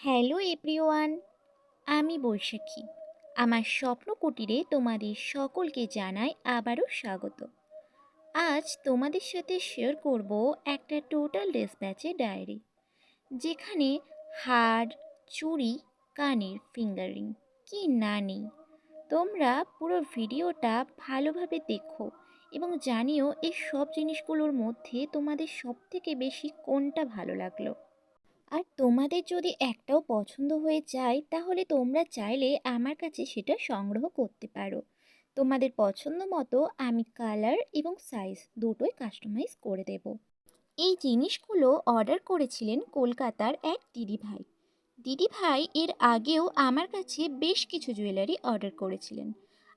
Hello everyone, আমি বৈশাখী। আমার স্বপ্ন কুটিরে তোমাদের সকলকে জানাই আবারও স্বাগত। আজ তোমাদের সাথে শেয়ার করব একটা টোটাল ড্রেস ব্যাচের ডায়েরি যেখানে হার চুড়ি, কানের ফিঙ্গারিং কি না নেই। তোমরা পুরো ভিডিওটা ভালোভাবে দেখো এবং জানিও এই সব জিনিসগুলোর মধ্যে তোমাদের সবথেকে বেশি কোনটা ভালো লাগল। আর তোমাদের যদি একটাও পছন্দ হয়ে যায়, তাহলে তোমরা চাইলে আমার কাছে সেটা সংগ্রহ করতে পারো। তোমাদের পছন্দ মতো আমি কালার এবং সাইজ দুটোই কাস্টমাইজ করে দেব। এই জিনিসগুলো অর্ডার করেছিলেন কলকাতার এক দিদি ভাই। দিদি ভাই এর আগেও আমার কাছে বেশ কিছু জুয়েলারি অর্ডার করেছিলেন।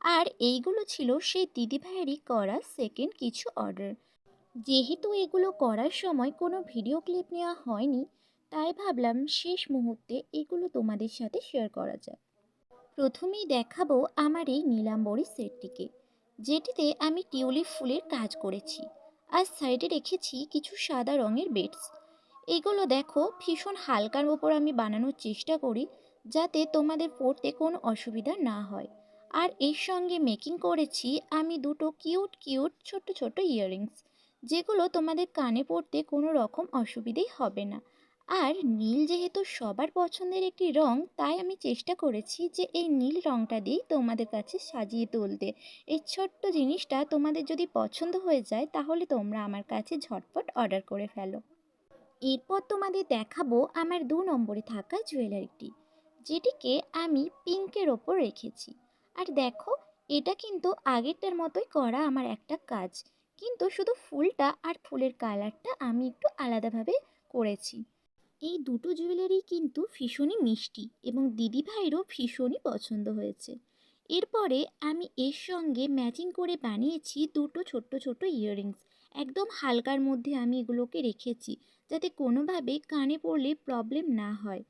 আর এইগুলো ছিল সেই দিদি ভাইয়েরই করা সেকেন্ড কিছু অর্ডার যেহেতু এগুলো করার সময় কোনো ভিডিও ক্লিপ নেওয়া হয়নি তাই ভাবলাম শেষ মুহূর্তে এগুলো তোমাদের সাথে শেয়ার করা যায় প্রথমেই দেখাবো আমার এই নীলাম্বরী সেটটিকে, যেটিতে আমি টিউলিপ ফুলের কাজ করেছি। আর সাইডে রেখেছি কিছু সাদা রঙের বেডস। এগুলো দেখো ভীষণ হালকার ওপর আমি বানানোর চেষ্টা করি, যাতে তোমাদের পড়তে কোনো অসুবিধা না হয়। আর এর সঙ্গে মেকিং করেছি আমি দুটো কিউট কিউট ছোট ছোট ইয়াররিংস যেগুলো তোমাদের কানে পড়তে কোনো রকম অসুবিধেই হবে না। আর নীল যেহেতু সবার পছন্দের একটি রং, তাই আমি চেষ্টা করেছি যে এই নীল রংটা দিয়েই তোমাদের কাছে সাজিয়ে তুলতে। এই ছোট্ট জিনিসটা তোমাদের যদি পছন্দ হয়ে যায়, তাহলে তোমরা আমার কাছে ঝটপট অর্ডার করে ফেলো। এরপর তোমাদের দেখাবো আমার দু নম্বরে থাকা জুয়েলারিটি, যেটিকে আমি পিঙ্কের ওপর রেখেছি। আর দেখো, এটা কিন্তু আগেরটার মতোই করা আমার একটা কাজ, কিন্তু শুধু ফুলটা আর ফুলের কালারটা আমি একটু আলাদাভাবে করেছি। এই দুটো জুয়েলারি কিন্তু ভীষণই মিষ্টি এবং দিদিভাইয়েরও ভীষণই পছন্দ হয়েছে। এরপরে আমি এর সঙ্গে ম্যাচিং করে বানিয়েছি দুটো ছোট্ট ছোট্ট ইয়াররিংস একদম হালকার মধ্যে আমি এগুলোকে রেখেছি যাতে কোনোভাবে কানে পড়লে প্রবলেম না হয়।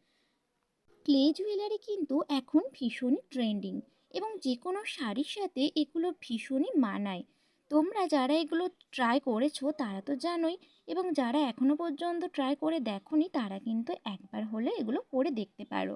ক্লে জুয়েলারি কিন্তু এখন ভীষণই ট্রেন্ডিং এবং যে কোনো শাড়ির সাথে এগুলো ভীষণই মানায়। তোমরা যারা এগুলো ট্রাই করেছ তারা তো জানোই এবং যারা এখনও পর্যন্ত ট্রাই করে দেখোনি তারা কিন্তু একবার হলে এগুলো পরে দেখতে পারো।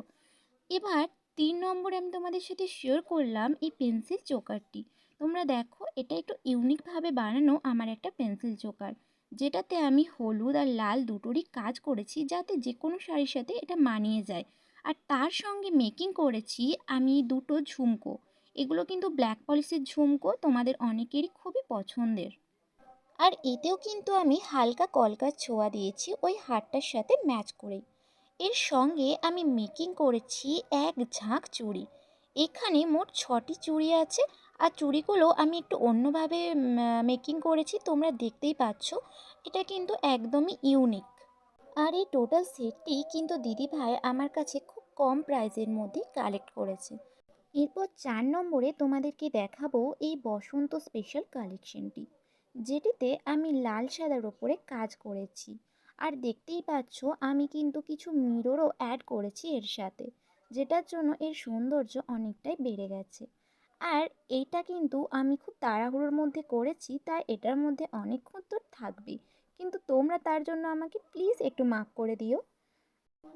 এবার তিন নম্বরে আমি তোমাদের সাথে শেয়ার করলাম এই পেন্সিল চোকারটি। তোমরা দেখো এটা একটু ইউনিকভাবে বানানো আমার একটা পেন্সিল চোকার। যেটাতে আমি হলুদ আর লাল দুটোরই কাজ করেছি যাতে যে কোনো শাড়ির সাথে এটা মানিয়ে যায়। আর তার সঙ্গে মেকিং করেছি আমি দুটো ঝুমকো। এগুলো কিন্তু ব্ল্যাক পলিশের ঝুমকো তোমাদের অনেকেরই খুবই পছন্দের। আর এতেও কিন্তু আমি হালকা কলকার ছোঁয়া দিয়েছি ওই হারটার সাথে ম্যাচ করে এর সঙ্গে আমি মেকিং করেছি এক ঝাঁক চুড়ি। এখানে মোট ছটি চুড়ি আছে আর চুড়িগুলো আমি একটু অন্যভাবে মেকিং করেছি, তোমরা দেখতেই পাচ্ছ। এটা কিন্তু একদমই ইউনিক আর এই টোটাল সেটটি কিন্তু দিদিভাই আমার কাছে খুব কম প্রাইসের মধ্যে কালেক্ট করেছে। এরপর চার নম্বরে তোমাদেরকে দেখাবো এই বসন্ত স্পেশাল কালেকশনটি যেটিতে আমি লাল সাদার ওপরে কাজ করেছি। আর দেখতেই পাচ্ছ, আমি কিন্তু কিছু মিররও অ্যাড করেছি এর সাথে, যেটার জন্য এর সৌন্দর্য অনেকটাই বেড়ে গেছে। আর এইটা কিন্তু আমি খুব তাড়াহুড়োর মধ্যে করেছি, তাই এটার মধ্যে অনেকক্ষণ তো থাকবে। কিন্তু তোমরা তার জন্য আমাকে প্লিজ একটু মাফ করে দিও।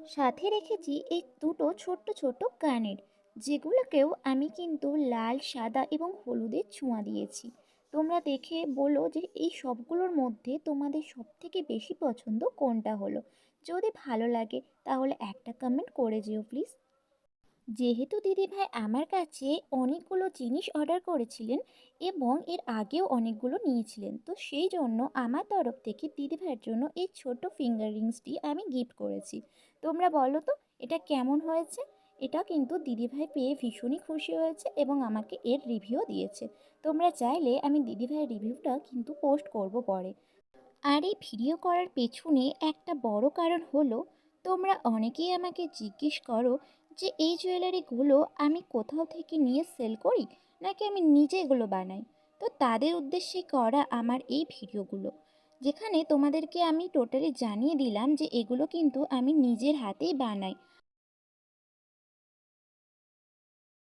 সাথে রেখেছি এই দুটো ছোট্ট ছোট্ট কানের যেগুলোকেও আমি কিন্তু লাল, সাদা এবং হলুদের ছোঁয়া দিয়েছি। তোমরা দেখে বলো যে এই সবগুলোর মধ্যে তোমাদের সবথেকে বেশি পছন্দ কোনটা হলো? যদি ভালো লাগে, তাহলে একটা কমেন্ট করে যেও প্লিজ যেহেতু দিদিভাই আমার কাছে অনেকগুলো জিনিস অর্ডার করেছিলেন এবং এর আগেও অনেকগুলো নিয়েছিলেন, তো সেই জন্য আমার তরফ থেকে দিদিভাইয়ের জন্য এই ছোট ফিঙ্গার রিংসটি আমি গিফট করেছি। তোমরা বলো তো, এটা কেমন হয়েছে? এটা কিন্তু দিদিভাই পেয়ে ভীষণই খুশি হয়েছে এবং আমাকে এর রিভিউ দিয়েছে। তোমরা চাইলে আমি দিদিভাইয়ের রিভিউটা কিন্তু পোস্ট করব পরে। আর এই ভিডিও করার পেছনে একটা বড় কারণ হলো, তোমরা অনেকেই আমাকে জিজ্ঞেস করো যে এই জুয়েলারিগুলো আমি কোথাও থেকে নিয়ে সেল করি নাকি আমি নিজে এগুলো বানাই? তো তাদের উদ্দেশ্যে করা আমার এই ভিডিওগুলো। যেখানে তোমাদেরকে আমি টোটালি জানিয়ে দিলাম যে এগুলো কিন্তু আমি নিজের হাতেই বানাই।